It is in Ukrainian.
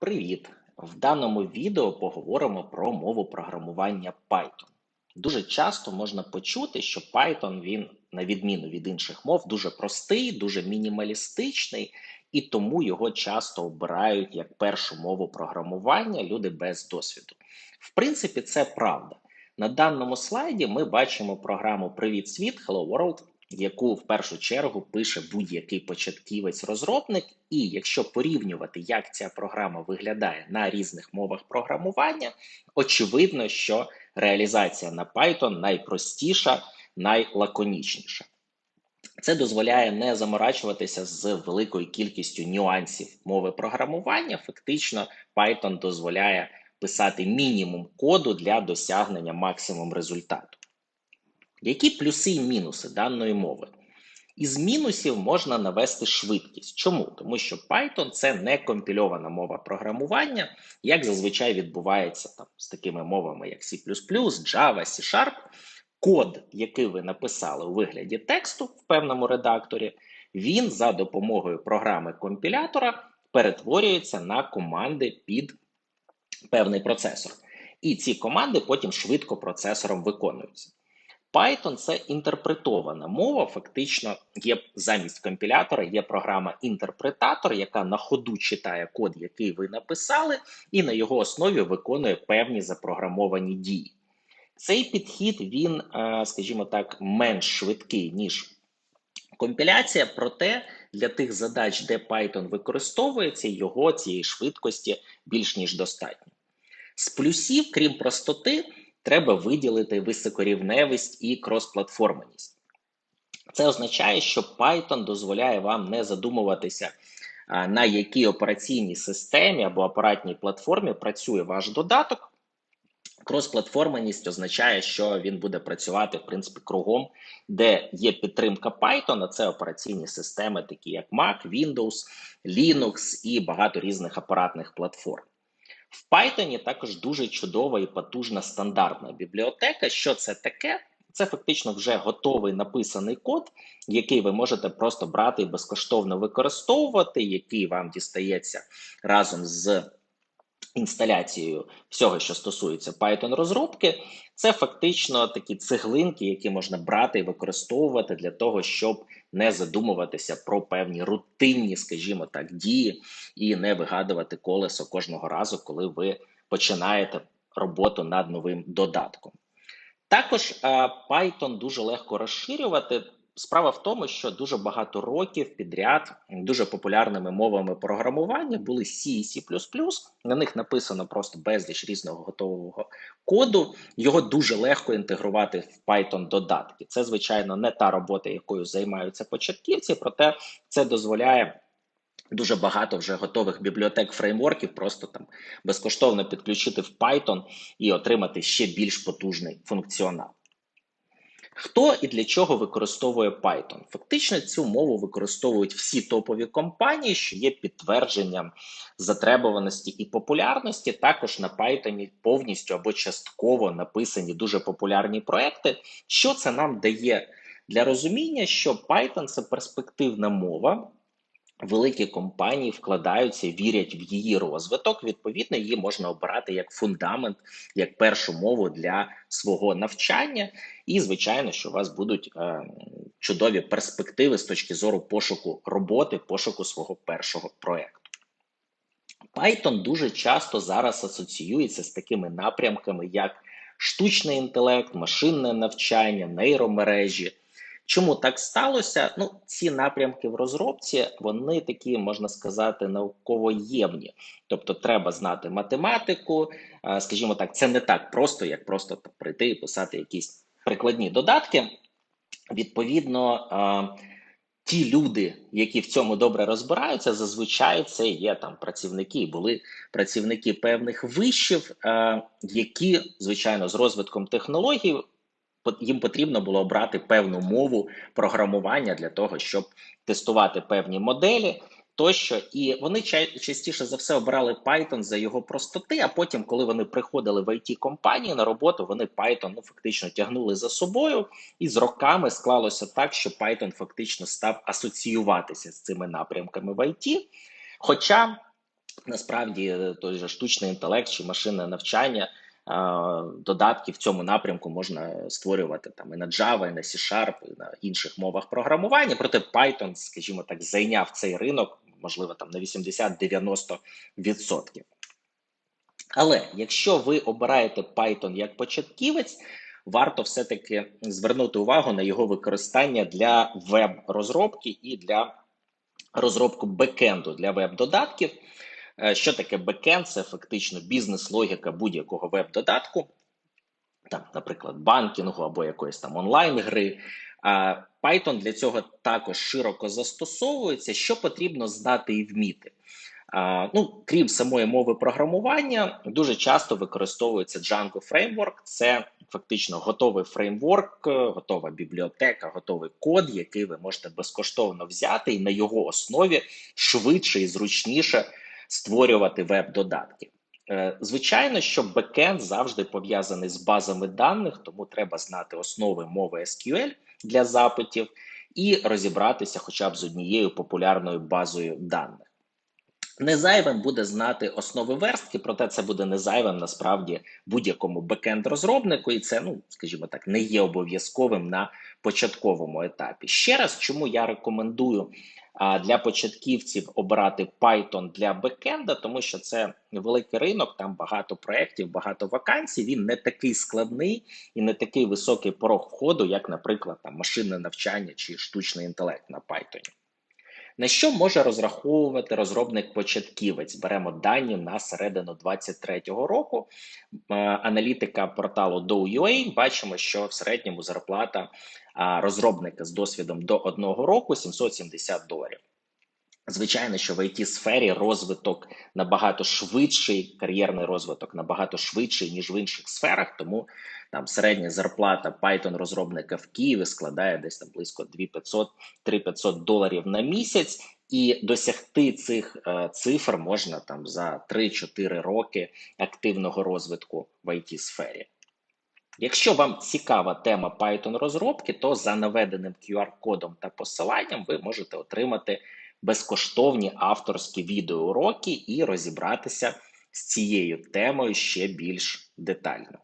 Привіт! В даному відео поговоримо про мову програмування Python. Дуже часто можна почути, що Python він, на відміну від інших мов, дуже простий, дуже мінімалістичний, і тому його часто обирають як першу мову програмування люди без досвіду. В принципі, це правда. На даному слайді ми бачимо програму Привіт світ Hello World, яку в першу чергу пише будь-який початківець-розробник, і якщо порівнювати, як ця програма виглядає на різних мовах програмування, очевидно, що реалізація на Python найпростіша, найлаконічніша. Це дозволяє не заморачуватися з великою кількістю нюансів мови програмування. Фактично, Python дозволяє писати мінімум коду для досягнення максимум результату. Які плюси і мінуси даної мови? Із мінусів можна навести швидкість. Чому? Тому що Python це не компільована мова програмування, як зазвичай відбувається там з такими мовами, як C, Java, C Sharp. Код, який ви написали у вигляді тексту в певному редакторі, він за допомогою програми компілятора перетворюється на команди під певний процесор. І ці команди потім швидко процесором виконуються. Python це інтерпретована мова. Фактично, є замість компілятора, є програма інтерпретатор, яка на ходу читає код, який ви написали, і на його основі виконує певні запрограмовані дії. Цей підхід, він, е, скажімо так, менш швидкий, ніж компіляція, проте для тих задач, де Python використовується, його цієї швидкості більш ніж достатньо. З плюсів, крім простоти, треба виділити високорівневість і кросплатформеність. Це означає, що Python дозволяє вам не задумуватися, на якій операційній системі або апаратній платформі працює ваш додаток. Кросплатформеність означає, що він буде працювати в принципі кругом, де є підтримка Python, а це операційні системи, такі як Mac, Windows, Linux і багато різних апаратних платформ. В Python також дуже чудова і потужна стандартна бібліотека. Що це таке? Це фактично вже готовий написаний код, який ви можете просто брати і безкоштовно використовувати, який вам дістається разом з інсталяцією всього, що стосується Python розробки. Це фактично такі цеглинки, які можна брати і використовувати для того, щоб не задумуватися про певні рутинні, скажімо так, дії і не вигадувати колесо кожного разу, коли ви починаєте роботу над новим додатком. Також Python дуже легко розширювати. Справа в тому, що дуже багато років підряд дуже популярними мовами програмування були C і C++. На них написано просто безліч різного готового коду. Його дуже легко інтегрувати в Python додатки. Це, звичайно, не та робота, якою займаються початківці, проте це дозволяє. Дуже багато вже готових бібліотек фреймворків просто там безкоштовно підключити в Python і отримати ще більш потужний функціонал. Хто і для чого використовує Python? Фактично цю мову використовують всі топові компанії, що є підтвердженням затребуваності і популярності. Також на Python повністю або частково написані дуже популярні проекти. Що це нам дає для розуміння, що Python це перспективна мова. Великі компанії вкладаються, вірять в її розвиток. Відповідно, її можна обирати як фундамент, як першу мову для свого навчання. І, звичайно, що у вас будуть е, чудові перспективи з точки зору пошуку роботи, пошуку свого першого проєкту. Python дуже часто зараз асоціюється з такими напрямками, як штучний інтелект, машинне навчання, нейромережі. Чому так сталося? Ну, ці напрямки в розробці вони такі, можна сказати, науковоємні. Тобто, треба знати математику, скажімо так, це не так просто, як просто прийти і писати якісь прикладні додатки. Відповідно, ті люди, які в цьому добре розбираються, зазвичай це є там працівники, були працівники певних вишів, які звичайно з розвитком технологій їм потрібно було обрати певну мову програмування для того, щоб тестувати певні моделі. Тощо, і вони частіше за все обрали Python за його простоти. А потім, коли вони приходили в it компанії на роботу, вони Python ну фактично тягнули за собою, і з роками склалося так, що Python фактично став асоціюватися з цими напрямками в IT. Хоча насправді той же штучний інтелект чи машинне навчання. Додатки в цьому напрямку можна створювати там і на Java, і на C-Sharp, і на інших мовах програмування. Проте Python, скажімо так, зайняв цей ринок, можливо, там на 80-90%. Але якщо ви обираєте Python як початківець, варто все-таки звернути увагу на його використання для веб-розробки і для розробку бекенду для веб-додатків. Е, що таке бекенд? Це фактично бізнес-логіка будь-якого веб-додатку, там, наприклад, банкінгу або якоїсь там онлайн-гри. Python для цього також широко застосовується, що потрібно знати і вміти. Ну, Крім самої мови програмування, дуже часто використовується Django Framework. Це фактично готовий фреймворк, готова бібліотека, готовий код, який ви можете безкоштовно взяти, і на його основі швидше і зручніше створювати веб-додатки. Е, звичайно, що бекенд завжди пов'язаний з базами даних, тому треба знати основи мови SQL для запитів і розібратися хоча б з однією популярною базою даних. Не зайвим буде знати основи верстки, проте це буде не зайвим насправді будь-якому бекенд-розробнику, і це, ну скажімо так, не є обов'язковим на початковому етапі. Ще раз, чому я рекомендую а, для початківців обирати Python для бекенда, тому що це великий ринок, там багато проєктів, багато вакансій. Він не такий складний і не такий високий порог входу, як, наприклад, там машинне навчання чи штучний інтелект на Python. На що може розраховувати розробник-початківець? Беремо дані на середину 2023 року. Е, аналітика порталу Do.ua, бачимо, що в середньому зарплата розробника з досвідом до одного року 770 доларів. Звичайно, що в it сфері розвиток набагато швидший, кар'єрний розвиток набагато швидший, ніж в інших сферах. Тому там середня зарплата Python розробника в Києві складає десь там близько 2500-3500 доларів на місяць, і досягти цих е, цифр можна там за 3-4 роки активного розвитку в it сфері. Якщо вам цікава тема Python розробки, то за наведеним QR-кодом та посиланням ви можете отримати безкоштовні авторські відеоуроки і розібратися з цією темою ще більш детально.